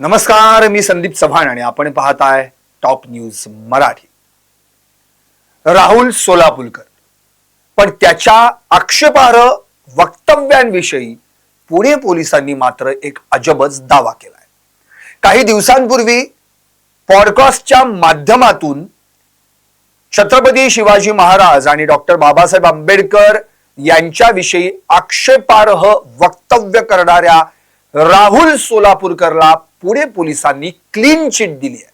नमस्कार मी संदीप चव्हाण आणि आपण पाहताय टॉप न्यूज मराठी. राहुल सोलापूरकर. पण त्याच्या आक्षेपार्ह वक्तव्यांविषयी पुणे पोलिसांनी मात्र एक अजबच दावा केलाय. काही दिवसांपूर्वी पॉडकास्टच्या माध्यमातून छत्रपती शिवाजी महाराज आणि डॉक्टर बाबासाहेब आंबेडकर यांच्याविषयी आक्षेपार्ह वक्तव्य करणाऱ्या राहुल सोलापूरकरला पुणे पोलिसांनी क्लीन चिट दिली आहे.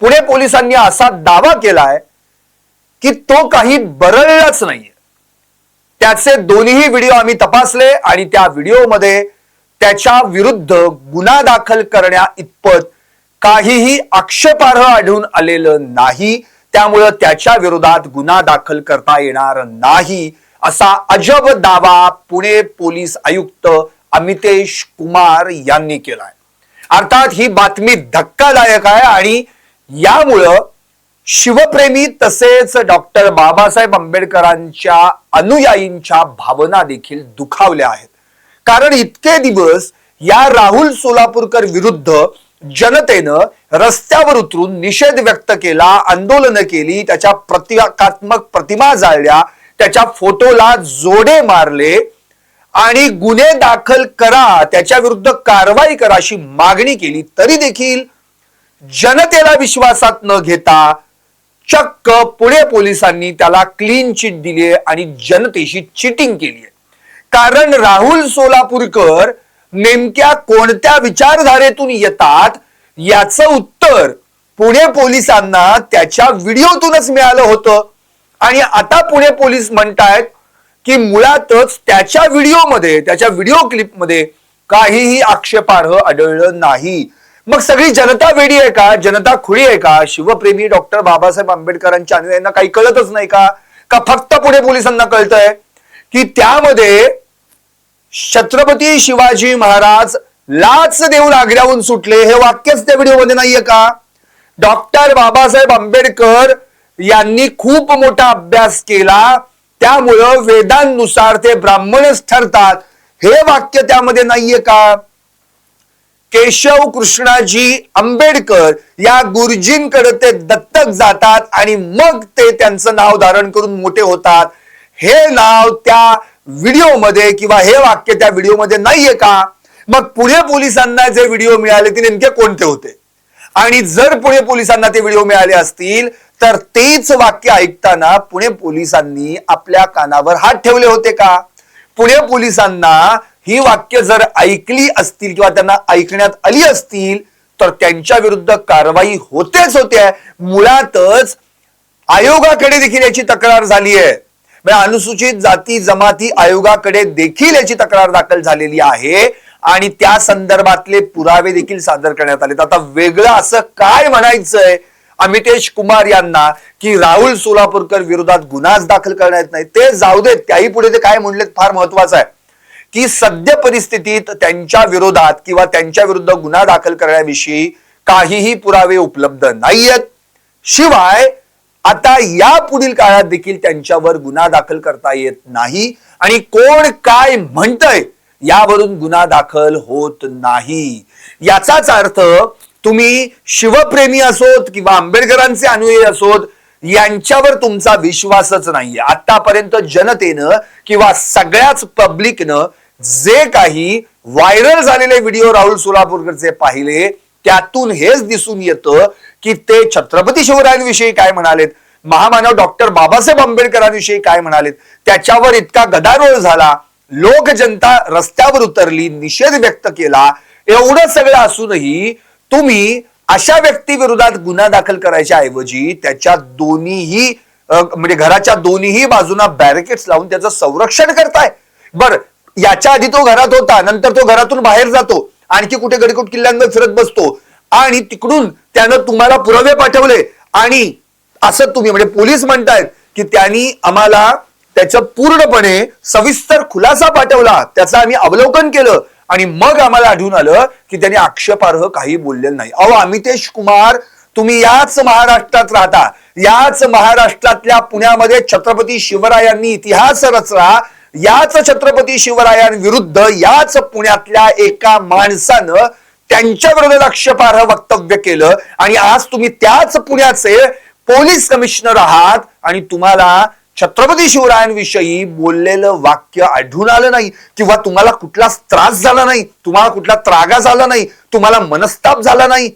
पुणे पोलिसांनी असा दावा केलाय की तो काही बरळलाच नाहीये. त्याचे दोन्ही व्हिडिओ आम्ही तपासले आणि त्या व्हिडिओमध्ये त्याच्या विरुद्ध गुन्हा दाखल करण्या इतपत काहीही आक्षेपार्ह आढळून आलेलं नाही. त्यामुळं त्याच्या विरोधात गुन्हा दाखल करता येणार नाही असा अजब दावा पुणे पोलीस आयुक्त अमितेश कुमार यांनी केलाय. अर्थात ही बातमी धक्कादायक आहे आणि यामुळं शिवप्रेमी तसेच डॉक्टर बाबासाहेब आंबेडकरांच्या अनुयायींच्या भावना देखील दुखावल्या आहेत. कारण इतके दिवस या राहुल सोलापूरकर विरुद्ध जनतेनं रस्त्यावर उतरून निषेध व्यक्त केला आंदोलनं केली त्याच्या प्रतिकात्मक प्रतिमा जाळल्या त्याच्या फोटोला जोडे मारले आणि गुन्हे दाखल करा त्याच्या विरुद्ध कारवाई करा अशी मागणी केली तरी देखील जनतेला विश्वासात न घेता चक्क पुणे पोलिसांनी त्याला क्लीन चिट दिली आणि जनतेशी चिटिंग केली आहे कारण राहुल सोलापूरकर नेमक्या कोणत्या विचारधारेतून येतात याचं उत्तर पुणे पोलिसांना त्याच्या व्हिडिओतूनच मिळालं होतं. आणि आता पुणे पोलीस म्हणतायत की मुळातच त्याच्या व्हिडिओमध्ये त्याच्या व्हिडिओ क्लिपमध्ये काहीही आक्षेपार्ह आढळलं नाही. मग सगळी जनता वेडी आहे का? जनता खुळी आहे का? शिवप्रेमी डॉक्टर बाबासाहेब आंबेडकरांच्या अनुयायांना काही कळतच नाही का? का फक्त पुणे पोलिसांना कळतंय? की त्यामध्ये छत्रपती शिवाजी महाराज लाच देऊन आग्र्याहून सुटले हे वाक्यच त्या व्हिडिओमध्ये नाहीये का? डॉक्टर बाबासाहेब आंबेडकर यांनी खूप मोठा अभ्यास केला. त्यामुळं वेदांनुसार ते ब्राह्मणच ठरतात. हे वाक्य त्यामध्ये नाहीये का? केशव कृष्णाजी आंबेडकर या गुरुजींकडे ते दत्तक जातात आणि मग ते त्यांचं नाव धारण करून मोठे होतात. हे नाव त्या व्हिडिओमध्ये किंवा हे वाक्य त्या व्हिडिओमध्ये नाहीये का? मग पुणे पोलिसांना जे व्हिडिओ मिळाले ते नेमके कोणते होते? आणि जर पुणे पोलिसांना ते व्हिडिओ मिळाले असतील तर तेच वाक्य ऐकताना पुणे पोलिसांनी आपल्या कानावर हात ठेवले होते का? पुणे पोलिसांना ही वाक्य जर ऐकली असतील किंवा त्यांना ऐकण्यात आली असतील तर त्यांच्या विरुद्ध कारवाई होतेच होते. मुळातच आयोगाकडे देखील याची तक्रार झाली आहे म्हणजे अनुसूचित जाती जमाती आयोगाकडे देखील याची तक्रार दाखल झालेली आहे आणि त्या संदर्भातले पुरावे देखील सादर करण्यात आले आता वेगळं असं काय म्हणायचंय? अमितेश कुमार यांना की राहुल सोलापूरकर विरोधात गुन्हाच दाखल करण्यात नाही. ते जाऊ देत. त्याही पुढे ते काय म्हणलेत फार महत्वाचं आहे. की सद्य परिस्थितीत त्यांच्या विरोधात किंवा त्यांच्या विरुद्ध गुन्हा दाखल करण्याविषयी काहीही पुरावे उपलब्ध नाहीयेत. शिवाय आता या पुढील काळात देखील त्यांच्यावर गुन्हा दाखल करता येत नाही. आणि कोण काय म्हणतंय यावरून गुन्हा दाखल होत नाही. याचाच अर्थ तुम्ही शिवप्रेमी असोत किंवा आंबेडकरांचे अनुयायी असोत यांच्यावर तुमचा विश्वासच नाहीये. आतापर्यंत जनतेनं किंवा सगळ्याच पब्लिकनं जे काही व्हायरल झालेले व्हिडिओ राहुल सोलापूरकरचे पाहिले त्यातून हेच दिसून येतं की ते छत्रपती शिवरायांविषयी काय म्हणालेत महामानव डॉक्टर बाबासाहेब आंबेडकरांविषयी काय म्हणालेत त्याच्यावर इतका गदारोळ झाला लोक जनता रस्त्यावर उतरली निषेध व्यक्त केला एवढं सगळं असूनही तुम्ही अशा व्यक्ती विरोधात गुन्हा दाखल करायच्या ऐवजी त्याच्या दोन्हीही म्हणजे घराच्या दोन्हीही बाजूना बॅरिकेड्स लावून त्याचं संरक्षण करताय. बर याच्या आधी तो घरात होता नंतर तो घरातून बाहेर जातो आणखी कुठे गडकुट किल्ल्यांवर फिरत बसतो आणि तिकडून त्यानं तुम्हाला पुरावे पाठवले. आणि असं तुम्ही म्हणजे पोलीस म्हणतायत की त्यांनी आम्हाला त्याचं पूर्णपणे सविस्तर खुलासा पाठवला. त्याचं आम्ही अवलोकन केलं. आणि मग आम्हाला आढळून आलं की त्यांनी आक्षेपार्ह काही बोललेलं नाही. अहो अमितेश कुमार तुम्ही याच महाराष्ट्रात राहता. याच महाराष्ट्रातल्या पुण्यामध्ये छत्रपती शिवरायांनी इतिहास रचला. याच छत्रपती शिवरायांविरुद्ध याच पुण्यातल्या एका माणसानं त्यांच्या विरोधात आक्षेपार्ह वक्तव्य केलं. आणि आज तुम्ही त्याच पुण्याचे पोलीस कमिशनर आहात आणि तुम्हाला छत्रपती शिवरायांविषयी बोललेलं वाक्य आढळून आलं नाही. किंवा तुम्हाला कुठलाच त्रास झाला नाही. तुम्हाला कुठला त्रागा झाला नाही. तुम्हाला मनस्ताप झाला नाही.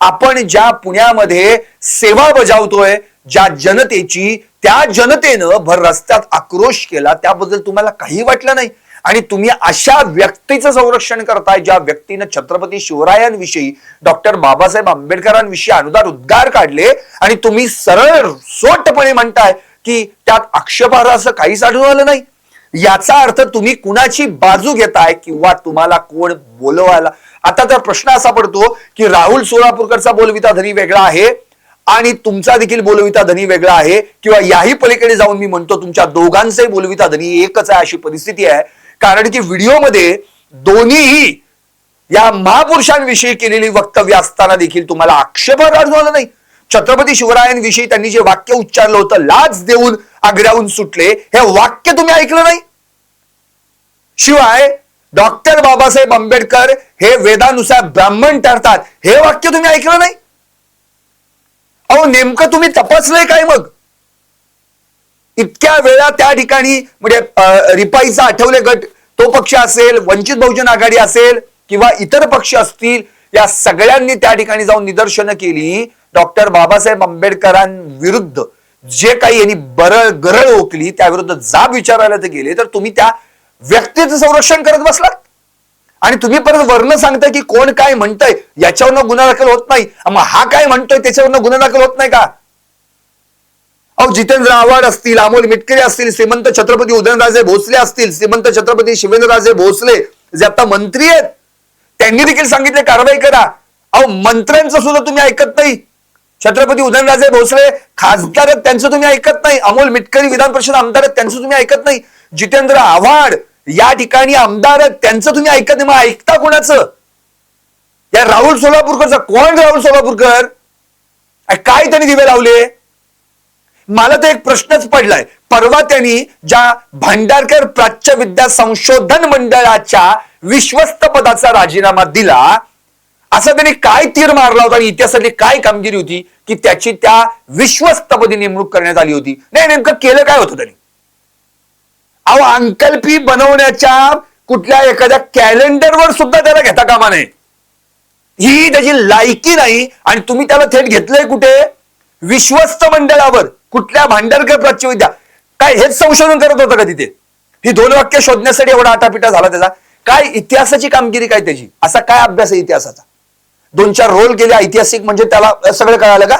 आपण ज्या पुण्यामध्ये सेवा बजावतोय ज्या जनतेची त्या जनतेनं भर रस्त्यात आक्रोश केला त्याबद्दल तुम्हाला काही वाटलं नाही. आणि तुम्ही अशा व्यक्तीचं संरक्षण करताय ज्या व्यक्तीनं छत्रपती शिवरायांविषयी डॉक्टर बाबासाहेब आंबेडकरांविषयी अनुदार उद्गार काढले. आणि तुम्ही सरळ सोटपणे म्हणताय की त्यात आक्षेपार्ह असं काहीच आढळून आलं नाही. याचा अर्थ तुम्ही कुणाची बाजू घेताय किंवा तुम्हाला कोण बोलवायला? आता तर प्रश्न असा पडतो की राहुल सोलापूरकरचा बोलविता धनी वेगळा आहे आणि तुमचा देखील बोलविता धनी वेगळा आहे किंवा याही पलीकडे जाऊन मी म्हणतो तुमच्या दोघांचाही बोलविता धनी एकच आहे अशी परिस्थिती आहे. कारण की व्हिडिओमध्ये दोन्हीही या महापुरुषांविषयी केलेली वक्तव्य असताना देखील तुम्हाला आक्षेपार्ह आढळून आलं नाही. छत्रपती शिवरायांविषयी त्यांनी जे वाक्य उच्चारलं होतं लाच देऊन आग्र्याहून सुटले हे वाक्य तुम्ही ऐकलं नाही. शिवाय डॉक्टर बाबासाहेब आंबेडकर हे वेदानुसार ब्राह्मण ठरतात हे वाक्य तुम्ही ऐकलं नाही. अहो नेमकं तुम्ही तपासलंय काय मग? इतक्या वेळा त्या ठिकाणी म्हणजे रिपाईचा आठवले गट तो पक्ष असेल वंचित बहुजन आघाडी असेल किंवा इतर पक्ष असतील या सगळ्यांनी त्या ठिकाणी जाऊन निदर्शनं केली. डॉक्टर बाबासाहेब आंबेडकरांविरुद्ध जे काही यांनी बरळ गरळ ओकली त्याविरुद्ध जाब विचारायला ते गेले तर तुम्ही त्या व्यक्तीचं संरक्षण करत बसलात? आणि तुम्ही परत वर्ण सांगताय की कोण काय म्हणतंय याच्यावरनं गुन्हा दाखल होत नाही. मग हा काय म्हणतोय त्याच्यावरनं गुन्हा दाखल होत नाही का? अहो जितेंद्र आव्हाड असतील अमोल मिटकरी असतील श्रीमंत छत्रपती उदयनराजे भोसले असतील श्रीमंत छत्रपती शिवेंद्रराजे भोसले जे आता मंत्री आहेत त्यांनी देखील सांगितले कारवाई करा. अहो मंत्र्यांचं सुद्धा तुम्ही ऐकत नाही. छत्रपती उदयनराजे भोसले खासदार त्यांचं तुम्ही ऐकत नाही. अमोल मिटकरी विधान परिषद आमदार त्यांचं तुम्ही ऐकत नाही. जितेंद्र आव्हाड या ठिकाणी आमदार त्यांचं तुम्ही ऐकत नाही. मग ऐकता कोणाचं? या राहुल सोलापूरकरचा. कोण राहुल सोलापूरकर? काय त्यांनी दिवे लावले? मला तर एक प्रश्नच पडलाय. परवा त्यांनी ज्या भांडारकर प्राच्य विद्या संशोधन मंडळाच्या विश्वस्त पदाचा राजीनामा दिला असा त्यांनी काय तीर मारला होता आणि इतिहासातली काय कामगिरी होती की त्याची त्या विश्वस्तपदी नेमणूक करण्यात आली होती? नाही नेमकं केलं काय होतं त्यांनी? अहो अंकल्पी बनवण्याच्या कुठल्या एखाद्या कॅलेंडरवर सुद्धा त्याला घेता कामा नये. ही त्याची लायकी नाही आणि तुम्ही त्याला थेट घेतलंय कुठे? विश्वस्त मंडळावर. कुठल्या भांडारकर प्राच्यविद्या? काय हेच संशोधन करत होतं का तिथे? ही दोन वाक्य शोधण्यासाठी एवढा आटापिटा झाला त्याचा. काय इतिहासाची कामगिरी काय त्याची? असा काय अभ्यास आहे इतिहासाचा? दोन चार रोल केले ऐतिहासिक म्हणजे त्याला सगळं कळालं का?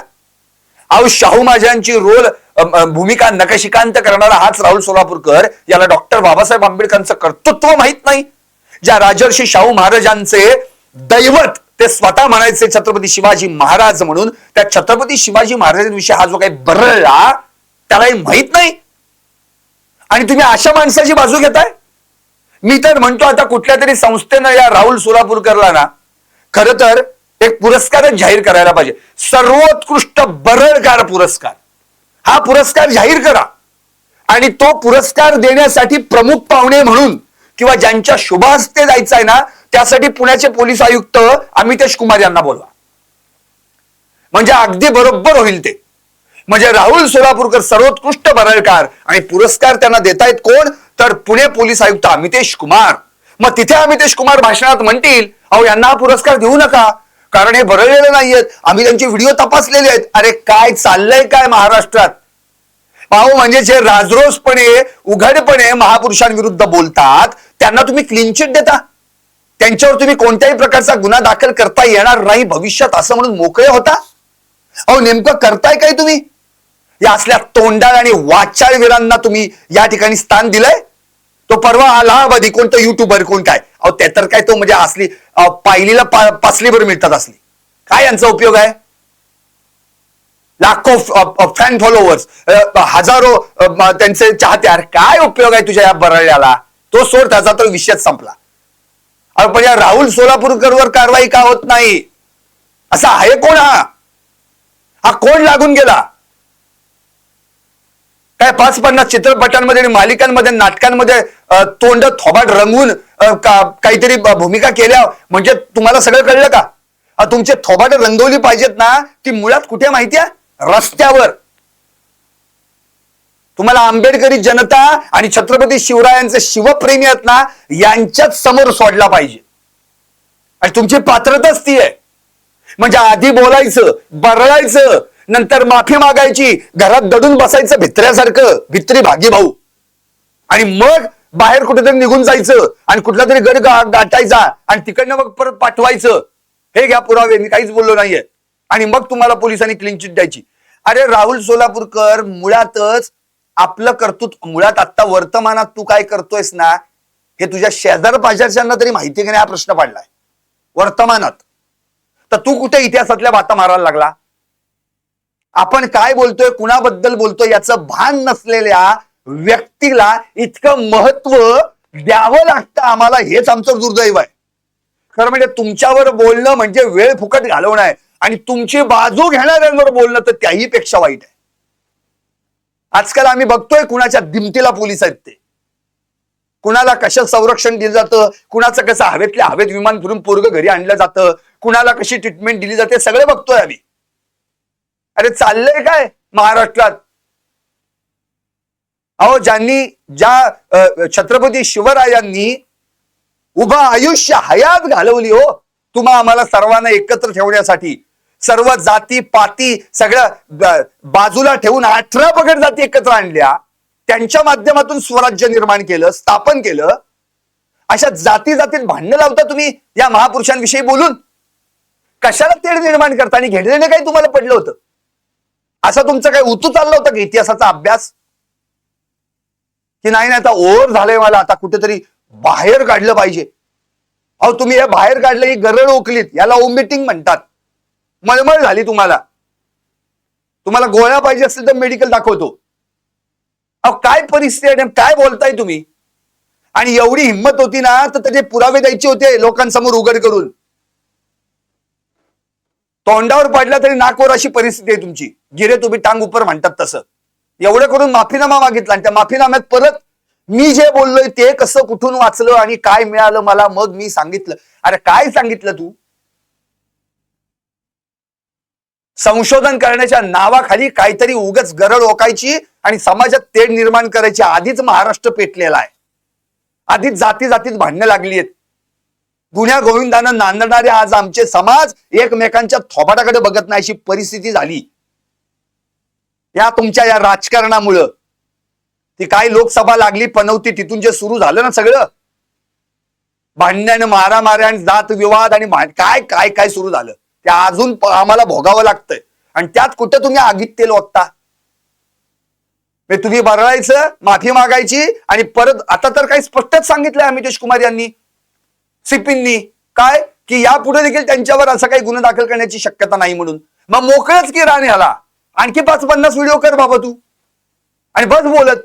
अहो शाहू महाराजांची रोल भूमिका नकशिकांत करणारा हाच राहुल सोलापूरकर याला डॉक्टर बाबासाहेब आंबेडकरांचं कर्तृत्व माहीत नाही. ज्या राजर्षी शाहू महाराजांचे दैवत ते स्वतः म्हणायचे छत्रपती शिवाजी महाराज म्हणून त्या छत्रपती शिवाजी महाराजांविषयी हा जो काही बरळला त्यालाही माहीत नाही. आणि तुम्ही अशा माणसाची बाजू घेताय? मी तर म्हणतो आता कुठल्या तरी संस्थेनं या राहुल सोलापूरकरला ना खर तर एक पुरस्कारच जाहीर करायला पाहिजे. सर्वोत्कृष्ट बरळकार पुरस्कार. हा पुरस्कार जाहीर करा. आणि तो पुरस्कार देण्यासाठी प्रमुख पाहुणे म्हणून किंवा ज्यांच्या शुभ हस्ते जायचं आहे ना त्यासाठी पुण्याचे पोलीस आयुक्त अमितेश कुमार यांना बोलवा. म्हणजे अगदी बरोबर होईल ते. म्हणजे राहुल सोलापूरकर सर्वोत्कृष्ट बरळकार आणि पुरस्कार त्यांना देतायत कोण? तर पुणे पोलीस आयुक्त अमितेश कुमार. मग तिथे अमितेश कुमार भाषणात म्हणतील अहो यांना हा पुरस्कार देऊ नका. कारण हे भरलेले नाहीयेत. आम्ही त्यांचे व्हिडिओ तपासलेले आहेत. अरे काय चाललंय काय महाराष्ट्रात? पाहू म्हणजे जे राजरोसपणे उघडपणे महापुरुषांविरुद्ध बोलतात त्यांना तुम्ही क्लीन चिट देता. त्यांच्यावर तुम्ही कोणत्याही प्रकारचा गुन्हा दाखल करता येणार नाही भविष्यात असं म्हणून मोकळे होता. अहो नेमकं करताय काय तुम्ही? या असल्या तोंडाळ आणि वाचाळवीरांना तुम्ही या ठिकाणी स्थान दिलंय? तो परवा अलाहाबादी कोणतं युट्यूबर कोण काय? अहो त्या तर काय तो म्हणजे असली पायलीला पा, मिळतात असली. काय यांचा उपयोग आहे? लाखो फॅन फॉलोअर्स हजारो त्यांचे चाहते. अरे काय उपयोग आहे तुझ्या या बरळ्याला? तो सोड त्याचा तर विषयच संपला. पण या राहुल सोलापूरकरवर कारवाई का होत नाही? असा आहे कोण हा? हा कोण लागून गेला? काय पाच पन्नास चित्रपटांमध्ये आणि मालिकांमध्ये नाटकांमध्ये तोंड थोबाट रंगवून का- काहीतरी भूमिका केल्या म्हणजे तुम्हाला सगळं कळलं का? तुमचे थोबाट रंगवली पाहिजेत ना ती मुळात कुठे माहिती आहे? रस्त्यावर. तुम्हाला आंबेडकरी जनता आणि छत्रपती शिवरायांचे शिवप्रेमी आहेत ना यांच्याच समोर सोडला पाहिजे. आणि तुमची पात्रताच ती आहे. म्हणजे आधी बोलायचं बरळायचं नंतर माफी मागायची घरात दडून बसायचं भित्र्यासारखं भित्री भागी भाऊ. आणि मग बाहेर कुठेतरी निघून जायचं आणि कुठला तरी गड गाठायचा आणि तिकडनं मग परत पाठवायचं. हे घ्या पुरावे मी काहीच बोललो नाहीये. आणि मग तुम्हाला पोलिसांनी क्लीन चिट द्यायची. अरे राहुल सोलापूरकर मुळातच आपलं कर्तृत्व मुळात आता वर्तमानात तू काय करतोयस ना हे तुझ्या शेजार पाजारच्यांना तरी माहिती आहे की नाही हा प्रश्न पडलाय. वर्तमानात. तर तू कुठे इतिहासातल्या बाता मारायला लागला? आपण काय बोलतोय कुणाबद्दल बोलतोय याचं भान नसलेल्या व्यक्तीला इतकं महत्त्व द्यावं लागतं आम्हाला हेच आमचं दुर्दैव आहे. खरं म्हणजे तुमच्यावर बोलणं म्हणजे वेळ फुकट घालवणं आहे. आणि तुमची बाजू घेणाऱ्यांवर बोलणं तर त्याही पेक्षा वाईट आहे. आजकाल आम्ही बघतोय कुणाच्या दिमतीला पोलीस आहेत ते. कुणाला कशा संरक्षण दिलं जातं कुणाचं कसं हवेतल्या हवेत विमान फिरून पोरग घरी आणलं जातं कुणाला कशी ट्रीटमेंट दिली जाते सगळे बघतोय आम्ही. अरे चाललंय काय महाराष्ट्रात? अहो ज्यांनी ज्या छत्रपती शिवरायांनी उभं आयुष्य हयात घालवली हो तुम्हा आम्हाला सर्वांना एकत्र ठेवण्यासाठी. सर्व जाती पाती सगळ्या बाजूला ठेवून अठरा पगड जाती एकत्र आणल्या. त्यांच्या माध्यमातून स्वराज्य निर्माण केलं स्थापन केलं. अशा जाती जातीत भांडणं लावता तुम्ही या महापुरुषांविषयी बोलून. कशाला तेढ निर्माण करता आणि घेतलेलं काही तुम्हाला पडलं होतं? असं तुमचं काही उतू चाललं होतं का इतिहासाचा अभ्यास? की नाही नाही आता ओव्हर झालंय मला आता कुठेतरी बाहेर काढलं पाहिजे. अहो तुम्ही हे बाहेर काढलं ही गरळ ओकलीत याला ओमिटिंग म्हणतात. मळमळ झाली तुम्हाला. तुम्हाला गोळ्या पाहिजे असेल तर मेडिकल दाखवतो. अहो काय परिस्थिती आहे काय बोलताय तुम्ही? आणि एवढी हिंमत होती ना तर त्याचे पुरावे द्यायचे होते लोकांसमोर उघड करून. तोंडावर पडला तरी नाकवर अशी परिस्थिती आहे तुमची. गिरे तुम्ही टांग उपर म्हणतात तसं. एवढं करून माफीनामा मागितला आणि त्या माफीनाम्यात परत मी जे बोललोय ते कसं कुठून वाचलं आणि काय मिळालं मला मग मी सांगितलं. अरे काय सांगितलं तू? संशोधन करण्याच्या नावाखाली काहीतरी उगच गरड ओकायची आणि समाजात तेढ निर्माण करायची आधीच महाराष्ट्र पेटलेला आहे. आधीच जाती जातीत भांडणं लागली आहेत. गुन्ह्या गोविंदानं नांदणारे आज आमचे समाज एकमेकांच्या थोबाटाकडे बघत नाही अशी परिस्थिती झाली. या तुमच्या या राजकारणामुळं. ती काय लोकसभा लागली पनवती तिथून जे सुरू झालं ना सगळं. भांडण्यानं मारामाऱ्या आणि जात विवाद आणि काय काय काय सुरू झालं. ते अजून आम्हाला भोगावं लागतंय. आणि त्यात कुठं तुम्ही आगीत तेल ओतता? तुम्ही बरळायचं माफी मागायची आणि परत आता तर काही स्पष्टच सांगितलंय अमितेश कुमार यांनी. सिपींनी. काय? की यापुढे देखील त्यांच्यावर असं काही गुन्हा दाखल करण्याची शक्यता नाही म्हणून. मग मोकळच की राणी ह्याला? आणखी पाच पन्नास व्हिडिओ कर बाबा तू. आणि बस बोलत.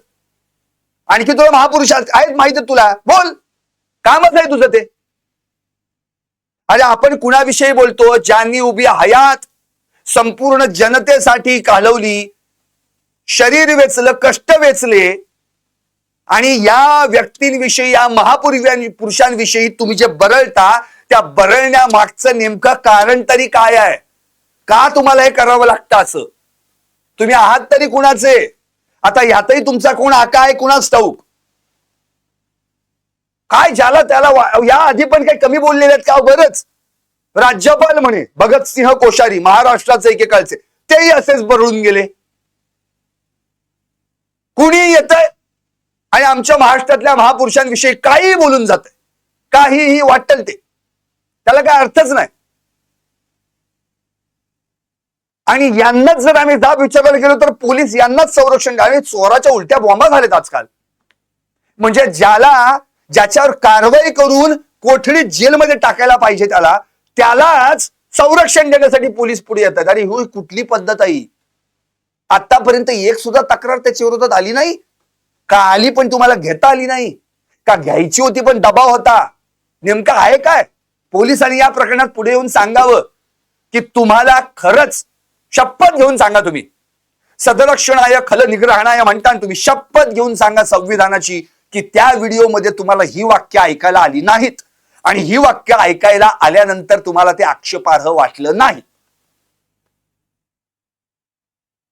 आणखी तुला महापुरुष आहेत माहिती तुला. बोल. कामच आहे तुझं ते. अरे आपण कुणाविषयी बोलतो? ज्यांनी उभी हयात संपूर्ण जनतेसाठी घालवली शरीर वेचलं कष्ट वेचले. आणि या व्यक्तींविषयी या महापुरुषांविषयी पुरुषांविषयी तुम्ही जे बरळता त्या बरळण्यामागचं नेमकं कारण तरी काय आहे? का तुम्हाला हे करावं लागतं असं? तुम्ही आहात तरी कुणाचे? आता यातही तुमचा कोण आका आहे कुणाच ठाऊक? काय ज्याला त्याला? या आधी पण काही कमी बोललेले आहेत का? बरंच. राज्यपाल म्हणे भगतसिंह कोश्यारी महाराष्ट्राचे एकेकाळचे तेही असेच बरळून गेले. कुणी येत आणि आमच्या महाराष्ट्रातल्या महापुरुषांविषयी काहीही बोलून जात काहीही वाटल ते. त्याला काय अर्थच नाही. आणि यांनाच जर आम्ही दाब विचारायला गेलो तर पोलीस यांनाच संरक्षण द्या. आणि चोराच्या उलट्या बॉम्बा झाल्यात आजकाल. म्हणजे ज्याला ज्याच्यावर कारवाई करून कोठडीत जेलमध्ये टाकायला पाहिजे त्याला त्यालाच संरक्षण देण्यासाठी पोलीस पुढे येतात. आणि ही कुठली पद्धत आहे? आतापर्यंत एक सुद्धा तक्रार त्याच्या विरोधात आली नाही. का आली पण तुम्हाला घेता आली नाही? का घ्यायची होती पण दबाव होता? नेमका आहे काय? पोलिसांनी या प्रकरणात पुढे येऊन सांगावं की तुम्हाला खरंच शपथ घेऊन सांगा तुम्ही. सदरक्षणाय खल निग्रहणाय म्हणता तुम्ही शपथ घेऊन सांगा संविधानाची की त्या व्हिडिओमध्ये तुम्हाला ही वाक्य ऐकायला आली नाहीत. आणि ही वाक्य ऐकायला आल्यानंतर तुम्हाला ते आक्षेपार्ह वाटलं नाही.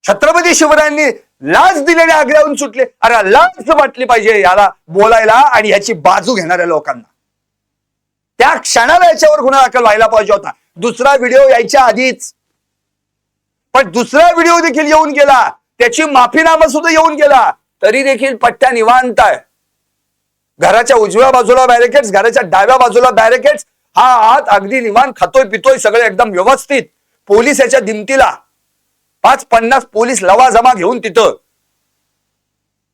छत्रपती शिवरायांनी लाच दिलेल्या आग्र्याहून सुटले. अरे लाच वाटली पाहिजे याला बोलायला आणि याची बाजू घेणाऱ्या लोकांना. त्या क्षणाला याच्यावर गुन्हा दाखल व्हायला पाहिजे होता. दुसरा व्हिडिओ यायच्या आधीच. पण दुसरा व्हिडिओ देखील येऊन गेला. त्याची माफीनामा सुद्धा येऊन गेला. तरी देखील पट्ट्या निवांत आहे. घराच्या उजव्या बाजूला बॅरिकेड्स घराच्या डाव्या बाजूला बॅरिकेड्स हा आत अगदी निवांत खातोय पितोय सगळं एकदम व्यवस्थित. पोलीस याच्या दिमतीला. पाच पन्नास पोलीस लवाजमा घेऊन तिथं.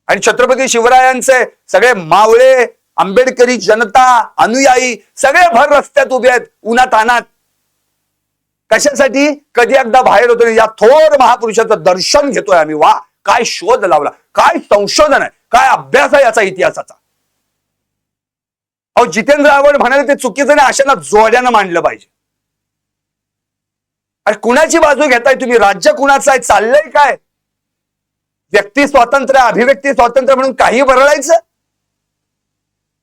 आणि छत्रपती शिवरायांचे सगळे मावळे आंबेडकरी जनता अनुयायी सगळे भर रस्त्यात उभे आहेत. उन्हात तानात कशासाठी? कधी एकदा बाहेर होतो या थोर महापुरुषाचं दर्शन घेतोय आम्ही. वा काय शोध लावला. काय संशोधन आहे. काय अभ्यास आहे याचा इतिहासाचा. अहो जितेंद्र आव्हाड म्हणाले ते चुकीचं नाही अशांना जोड्यानं मांडलं पाहिजे. अरे कुणाची बाजू घेताय तुम्ही? राज्य कुणाचं आहे? चाललंय काय? व्यक्ती स्वातंत्र्य अभिव्यक्ती स्वातंत्र्य म्हणून काही बरळायचं?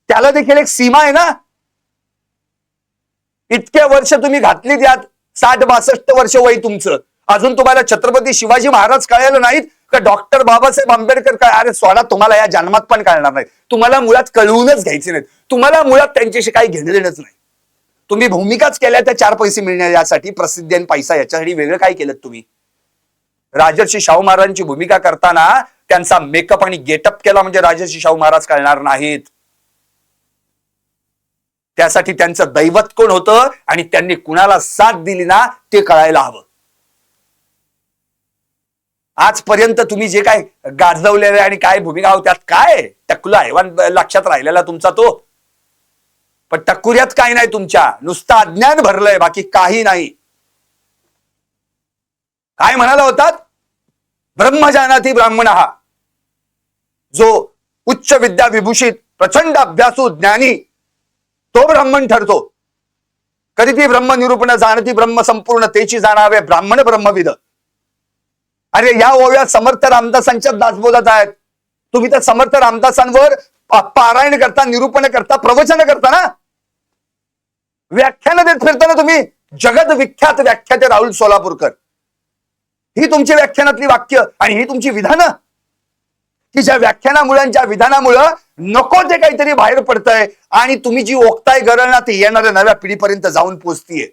त्याला देखील एक सीमा आहे ना? इतके वर्ष तुम्ही घातली त्यात साठ बासष्ट वर्ष वय तुमचं. अजून तुम्हाला छत्रपती शिवाजी महाराज कळायला नाहीत का डॉक्टर बाबासाहेब आंबेडकर काय? अरे सोडा तुम्हाला या जन्मात पण कळणार नाही तुम्हाला मुळात कळवूनच घ्यायचे नाहीत. तुम्हाला मुळात त्यांच्याशी काही घेणं देणंच नाही. तुम्ही भूमिकाच केल्या त्या चार पैसे मिळण्या यासाठी प्रसिद्धी आणि पैसा याच्यासाठी वेगळं काय केलं तुम्ही? राजर्षी शाहू महाराजांची भूमिका करताना त्यांचा मेकअप आणि गेटअप केला म्हणजे राजर्षी शाहू महाराज कळणार नाहीत. त्यासाठी त्यांचं दैवत कोण होतं? आणि त्यांनी कुणाला साथ दिली ना ते कळायला हवं. आजपर्यंत तुम्ही जे काय गाजवलेले आणि काय भूमिका होत्यात काय? टक्कुला हैवान लक्षात राहिलेला तुमचा तो. पण टक्कुऱ्यात काही नाही तुमच्या. नुसतं अज्ञान भरलंय बाकी काही नाही. काय म्हणाला होतात? ब्रह्मजानाती ब्राह्मण. हा जो उच्च विद्या विभूषित प्रचंड अभ्यासू ज्ञानी तो ब्राह्मण ठरतो. कधी ती ब्रह्म निरूपण जाणती ब्रह्म संपूर्ण तेची जाणावे ब्राह्मण ब्रह्मविद. अरे या ओव्या समर्थ रामदासांच्या दास बोलत आहेत. तुम्ही त्या समर्थ रामदासांवर पारायण करता निरूपण करता प्रवचन करता ना? व्याख्यान देत फिरता ना तुम्ही? जगत विख्यात व्याख्याते राहुल सोलापूरकर. ही तुमची व्याख्यानातली वाक्य आणि ही तुमची विधानं. की ज्या व्याख्यानामुळे आणि ज्या विधानामुळं नको ते काहीतरी बाहेर पडतंय आणि तुम्ही जी ओकताय गरळ ना ती येणाऱ्या नव्या पिढीपर्यंत जाऊन पोचतीये.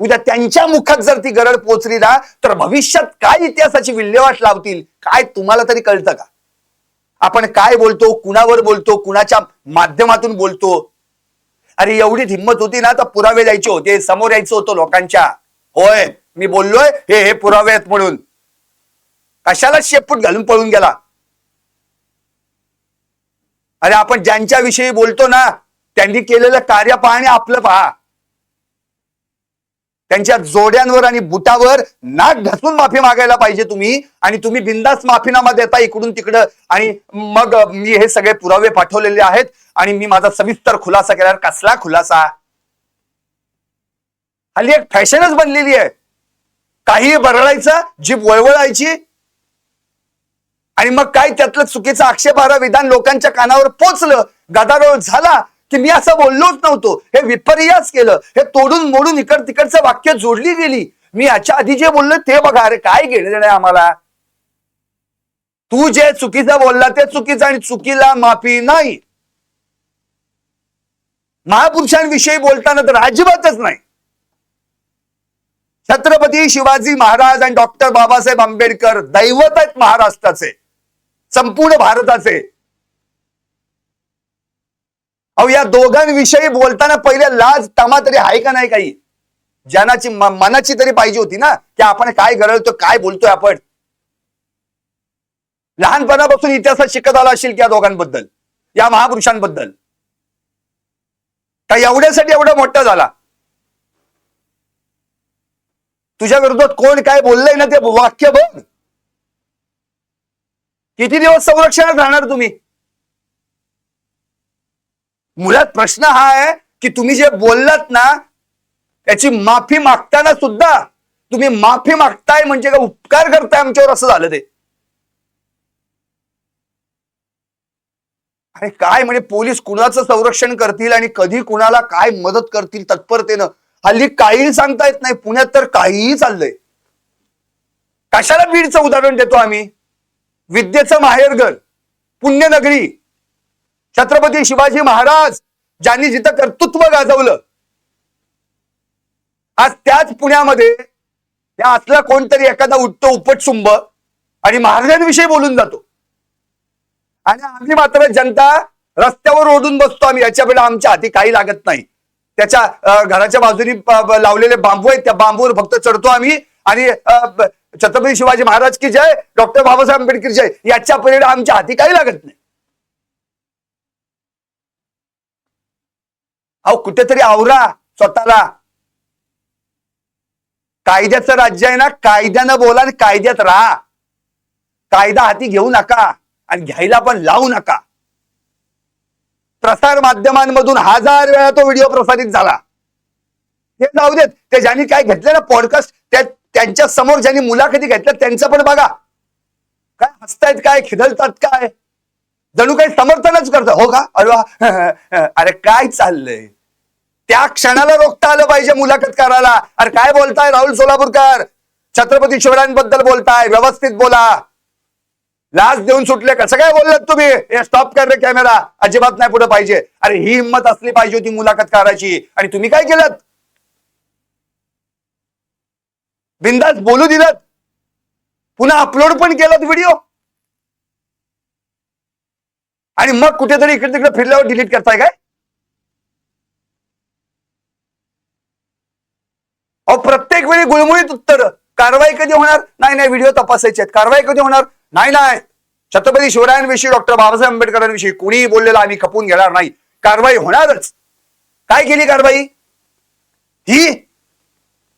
उद्या त्यांच्या मुखात जर ती गरड पोचली ना तर भविष्यात काय इतिहासाची विल्हेवाट लावतील काय तुम्हाला तरी कळतं का? आपण काय बोलतो कुणावर बोलतो कुणाच्या माध्यमातून बोलतो? अरे एवढी हिंमत होती ना तर पुरावे द्यायचे होते समोर यायचं होतं लोकांच्या. होय मी बोललोय हे हे पुरावे आहेत म्हणून. कशाला शेपूट घालून पळून गेला? अरे आपण ज्यांच्या विषयी बोलतो ना त्यांनी केलेलं कार्य पहा आणि आपलं पहा. त्यांच्या जोड्यांवर आणि बुटावर नाक घासून माफी मागायला पाहिजे तुम्ही आणि तुम्ही बिंदास माफीनामा देता इकडून तिकडं. आणि मग मी हे सगळे पुरावे पाठवलेले आहेत आणि मी माझा सविस्तर खुलासा केल्यावर कसला खुलासा? हल्ली एक फॅशनच बनलेली आहे. काही बरळायचं जीभ वळवळायची आणि मग काय त्यातलं चुकीचं आक्षेपार्ह विधान लोकांच्या कानावर पोचलं गदारोळ झाला की मी असं बोललोच नव्हतो. हे विपर्यास केलं. हे तोडून मोडून इकड तिकडचं वाक्य जोडली गेली. मी याच्या आधी जे बोललो ते बघा अरे काय घेणं देणं आहे आम्हाला? तू जे चुकीचं बोलला ते चुकीचं आणि चुकीला माफी नाही. महापुरुषांविषयी बोलताना तर अजिबातच नाही. छत्रपती शिवाजी महाराज आणि डॉक्टर बाबासाहेब आंबेडकर दैवत आहेत महाराष्ट्राचे. संपूर्ण भारताचे. अहो या दोघांविषयी बोलताना पहिले लाज तमा तरी आहे का नाही काही? ज्यानाची मनाची तरी पाहिजे होती ना की आपण काय गरळतो काय बोलतोय आपण? लहानपणापासून इतिहासात शिकत आला असेल की या दोघांबद्दल या महापुरुषांबद्दल? का एवढ्यासाठी एवढा मोठा झाला. तुझ्या विरोधात कोण काय बोललंय ना ते वाक्य बघ. किती दिवस संरक्षणात राहणार तुम्ही? मुळात प्रश्न हा आहे की तुम्ही जे बोललात ना त्याची माफी मागताना सुद्धा तुम्ही माफी मागताय म्हणजे का उपकार करताय आमच्यावर असं झालं ते? अरे काय म्हणजे पोलीस कुणाचं संरक्षण करतील आणि कधी कुणाला काय मदत करतील तत्परतेनं? हल्ली काहीही सांगता येत नाही. पुण्यात तर काहीही चाललंय. कशाला बीडचं उदाहरण देतो आम्ही? विद्येचं माहेरघर पुण्यनगरी. छत्रपती शिवाजी महाराज ज्यांनी जिथं कर्तृत्व गाजवलं. आज त्याच पुण्यामध्ये त्या असला कोणतरी एखादा उठतो उपटसुंब आणि महाराजांविषयी बोलून जातो. आणि आम्ही मात्र जनता रस्त्यावर ओढून बसतो आम्ही. याच्या आमच्या हाती काही लागत नाही. त्याच्या घराच्या बाजूनी लावलेले बांबू आहेत. त्या बांबूवर फक्त चढतो आम्ही. आणि छत्रपती शिवाजी महाराज की जय डॉक्टर बाबासाहेब आंबेडकर जय याच्या पलीकडे आमच्या हाती काही लागत नाही. अहो कुठेतरी आवरा स्वतःला. कायद्याचं राज्य आहे ना कायद्यानं बोला आणि कायद्यात राहा. कायदा हाती घेऊ नका आणि घ्यायला पण लावू नका. प्रसार माध्यमांमधून हजार वेळा तो व्हिडिओ प्रसारित झाला. ते जाऊ देत ते ज्यांनी काय घेतलं ना पॉडकास्ट त्या त्यांच्यासमोर ज्यांनी मुलाखती घेतल्या त्यांचं पण बघा. काय हसतायत काय खिदळतात काय? जणू काही समर्थनच करतं हो का? अरे अरे काय चाललंय? त्या क्षणाला रोखता आलं पाहिजे मुलाखत करायला. अरे काय बोलताय राहुल सोलापूरकर? छत्रपती शिवरायांबद्दल बोलताय. व्यवस्थित बोला. लाच देऊन सुटले कसं काय बोललात तुम्ही. हे स्टॉप कर रे कॅमेरा अजिबात नाही पुढे पाहिजे. अरे ही हिंमत असली पाहिजे होती मुलाखत करायची. आणि तुम्ही काय केलं बिंदास बोलू दिलं पुन्हा अपलोड पण केलं व्हिडिओ आणि मग कुठेतरी इकडे तिकडे फिरल्यावर डिलीट करताय काय? अहो प्रत्येक वेळी गुळमुळीत उत्तर. कारवाई कधी होणार? नाही नाही व्हिडिओ तपासायचे आहेत. कारवाई कधी होणार? नाही नाही. छत्रपती शिवरायांविषयी डॉक्टर बाबासाहेब आंबेडकरांविषयी कुणीही बोललेलं आम्ही खपून घेणार नाही. कारवाई होणारच. काय केली कारवाई? ही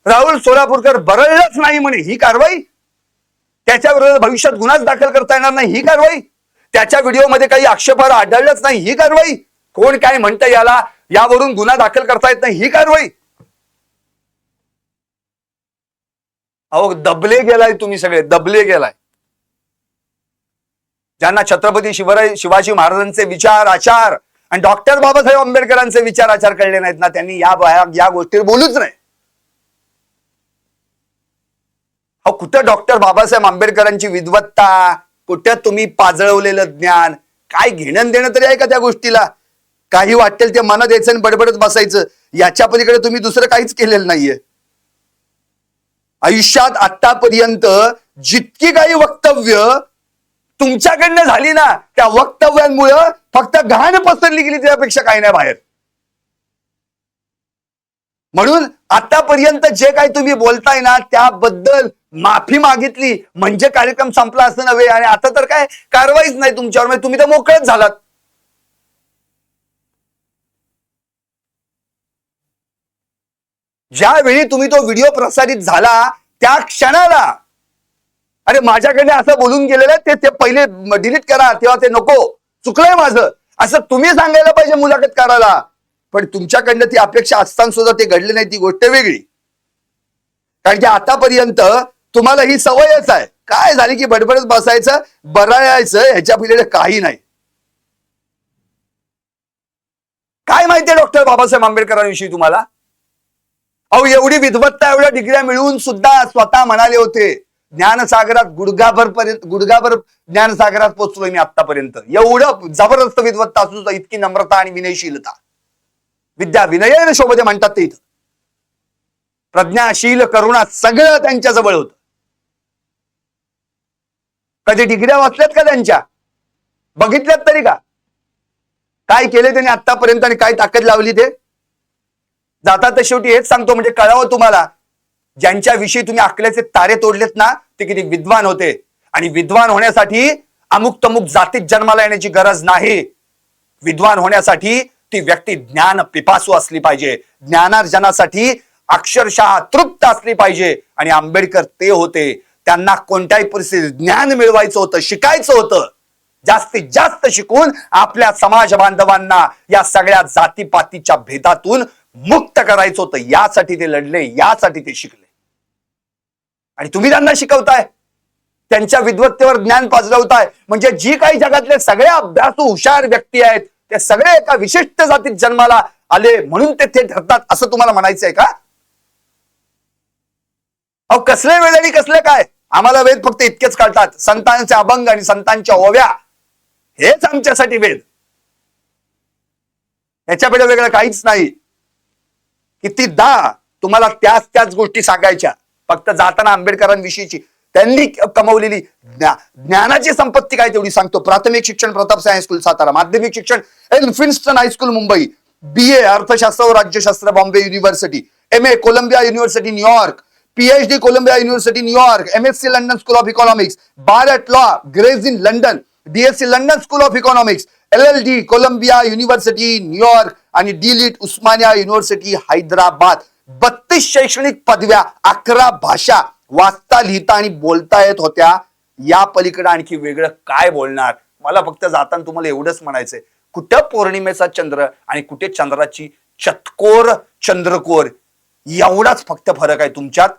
राहुल सोलापूरकर बरळलंच नाही म्हणे ही कारवाई. त्याच्याविरोधात भविष्यात गुन्हाच दाखल करता येणार नाही ही कारवाई. त्याच्या व्हिडिओमध्ये काही आक्षेपार आढळलंच नाही ही कारवाई. कोण काय म्हणतं याला यावरून गुन्हा दाखल करता येत नाही ही कारवाई. अहो दबले गेलाय तुम्ही सगळे दबले गेलाय. ज्यांना छत्रपती शिवराय शिवाजी महाराजांचे विचार आचार आणि डॉक्टर बाबासाहेब आंबेडकरांचे विचार आचार कळले नाहीत ना त्यांनी या- या गोष्टीवर बोलूच नाही अहो कुठं डॉक्टर बाबासाहेब आंबेडकरांची विद्वत्ता? कुठं तुम्ही पाजळवलेलं ज्ञान? काय घेणं देणं तरी आहे का त्या गोष्टीला? काही वाटेल ते मनात यायचं आणि बडबडत बसायचं. याच्या पलीकडे तुम्ही दुसरं काहीच केलेलं नाहीये. आयुष्यात आतापर्यंत जितकी काही वक्तव्य तुमच्याकडनं झाली ना त्या वक्तव्यांमुळं फक्त घाण पसरली गेली त्यापेक्षा काही नाही बाहेर. म्हणून आतापर्यंत जे काही तुम्ही बोलताय ना त्याबद्दल माफी मागितली म्हणजे कार्यक्रम संपला असं नव्हे. आणि आता तर काय? कारवाईच नाही तुमच्यावर. म्हणजे तुम्ही तर मोकळच झालात. ज्यावेळी तुम्ही तो व्हिडिओ प्रसारित झाला त्या क्षणाला अरे माझ्याकडे असं बोलून गेलेलं ते ते पहिले डिलीट करा तेव्हा ते नको. चुकलंय माझं. असं तुम्ही सांगायला पाहिजे मुलाखत करायला पण तुमच्याकडनं ती अपेक्षा असताना सुद्धा ते घडले नाही ती गोष्ट वेगळी. कारण की आतापर्यंत तुम्हाला ही सवयच आहे. काय झाली की बडबडत बसायचं बरायचं ह्याच्या पलीकडे काही नाही. काय माहितीये डॉक्टर बाबासाहेब आंबेडकरांविषयी तुम्हाला? अहो एवढी विद्वत्ता एवढ्या डिग्र्या मिळवून सुद्धा स्वतः म्हणाले होते ज्ञानसागरात गुडगाभर पर्यंत गुडगाभर ज्ञानसागरात पोचलोय मी आतापर्यंत एवढं जबरदस्त विद्वत्ता असून सुद्धा इतकी नम्रता आणि विनयशीलता. विद्या विनय शोभते म्हणतात ते इथं. प्रज्ञाशील करुणा सगळं त्यांच्या जवळ होत. कधी डिग्र्या वाचल्यात का त्यांच्या? बघितल्यात तरी का? काय केले त्यांनी आतापर्यंत आणि काय ताकद लावली ते? जाता तर शेवटी हेच सांगतो म्हणजे कळावं तुम्हाला ज्यांच्याविषयी तुम्ही आकल्याचे तारे तोडलेत ना ते किती विद्वान होते. आणि विद्वान होण्यासाठी अमुक तमुक जातीत जन्माला येण्याची गरज नाही. विद्वान होण्यासाठी ती व्यक्ती ज्ञान पिपासू असली पाहिजे. ज्ञानार्जनासाठी अक्षरशः तृप्त असली पाहिजे. आणि आंबेडकर ते होते. त्यांना कोणत्याही परिस्थितीत ज्ञान मिळवायचं होतं शिकायचं होतं. जास्तीत जास्त शिकून आपल्या समाज बांधवांना या सगळ्या जातीपातीच्या भेदातून मुक्त करायचं होतं. यासाठी ते लढले यासाठी ते शिकले. आणि तुम्ही त्यांना शिकवताय. त्यांच्या विद्वत्तेवर ज्ञान पाजरवताय. म्हणजे जी काही जगातले सगळे अभ्यासू हुशार व्यक्ती आहेत ते सगळे एका विशिष्ट जातीत जन्माला आले म्हणून ते ते ठरतात असं तुम्हाला म्हणायचंय का? अहो कसले वेळ आणि कसले काय? आम्हाला वेद फक्त इतकेच कळतात. संतांचे अभंग आणि संतांच्या ओव्या. हेच आमच्यासाठी वेद. याच्यापेक्षा वेगळं काहीच नाही. कितीदा तुम्हाला त्याच त्याच गोष्टी सांगायच्या. फक्त जाताना आंबेडकरांविषयीची. त्यांनी कमवलेली ज्ञा- ज्ञानाची संपत्ती काय तेवढी सांगतो. प्राथमिक शिक्षण प्रताप साय हायस्कूल सातारा. माध्यमिक शिक्षण Elphinstone high school Mumbai. B A अर्थशास्त्र व राज्यशास्त्र Bombay university. M A Columbia university New York PhD Columbia university New York M S C London school of economics bar at law Gray's Inn London DSc London school of economics L L D Columbia university New York आणि DLitt Osmania university Hyderabad बत्तीस शैक्षणिक पदव्या अकरा भाषा वाचता लिहिता आणि बोलता येत होत्या. या पलीकडे आणखी वेगळं काय बोलणार? मला फक्त जाताना तुम्हाला एवढंच म्हणायचंय. कुठं पौर्णिमेचा चंद्र आणि कुठे चंद्राची चतकोर चंद्रकोर? एवढाच फक्त फरक आहे तुमच्यात.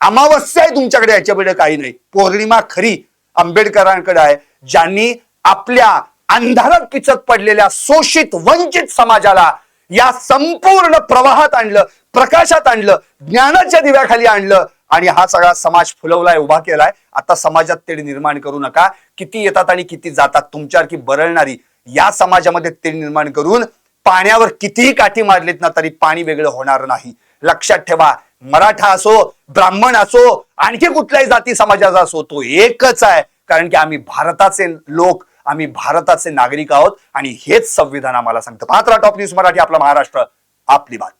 अमावस्या आहे तुमच्याकडे याच्याकडे काही नाही. पौर्णिमा खरी आंबेडकरांकडे आहे ज्यांनी आपल्या अंधारात पिचत पडलेल्या शोषित वंचित समाजाला या संपूर्ण प्रवाहात आणलं प्रकाशात आणलं ज्ञानाच्या दिव्याखाली आणलं आणि हा सगळा समाज फुलवलाय उभा केलाय. आता समाजात तेढ निर्माण करू नका. किती येतात आणि किती जातात तुमच्यासारखी बरळणारी या समाजामध्ये तेढ निर्माण करून पाण्यावर कितीही काठी मारलीत ना तरी पाणी वेगळं होणार नाही. लक्षात ठेवा. मराठा असो ब्राह्मण असो आणखी कुठल्याही जाती समाजाचा असो तो एकच आहे. कारण की आम्ही भारताचे लोक आम्ही भारताचे नागरिक आहोत आणि हेच संविधान आम्हाला सांगतं. पात्रा टॉप न्यूज मराठी आपला महाराष्ट्र आपली बात